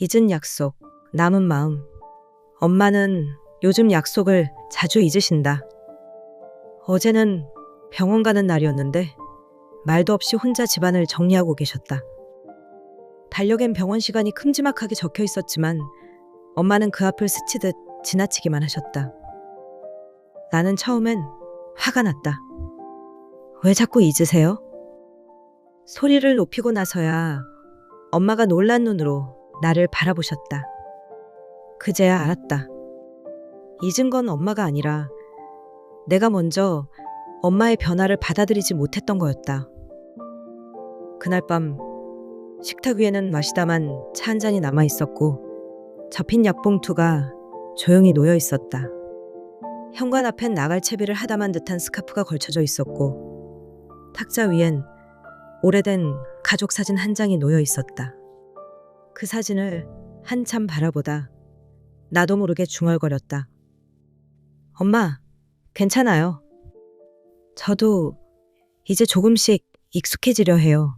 잊은 약속, 남은 마음. 엄마는 요즘 약속을 자주 잊으신다. 어제는 병원 가는 날이었는데 말도 없이 혼자 집안을 정리하고 계셨다. 달력엔 병원 시간이 큼지막하게 적혀 있었지만 엄마는 그 앞을 스치듯 지나치기만 하셨다. 나는 처음엔 화가 났다. 왜 자꾸 잊으세요? 소리를 높이고 나서야 엄마가 놀란 눈으로 나를 바라보셨다. 그제야 알았다. 잊은 건 엄마가 아니라 내가 먼저 엄마의 변화를 받아들이지 못했던 거였다. 그날 밤 식탁 위에는 마시다만 차 한 잔이 남아 있었고 접힌 약봉투가 조용히 놓여 있었다. 현관 앞엔 나갈 채비를 하다만 듯한 스카프가 걸쳐져 있었고 탁자 위엔 오래된 가족 사진 한 장이 놓여 있었다. 그 사진을 한참 바라보다 나도 모르게 중얼거렸다. 엄마, 괜찮아요. 저도 이제 조금씩 익숙해지려 해요.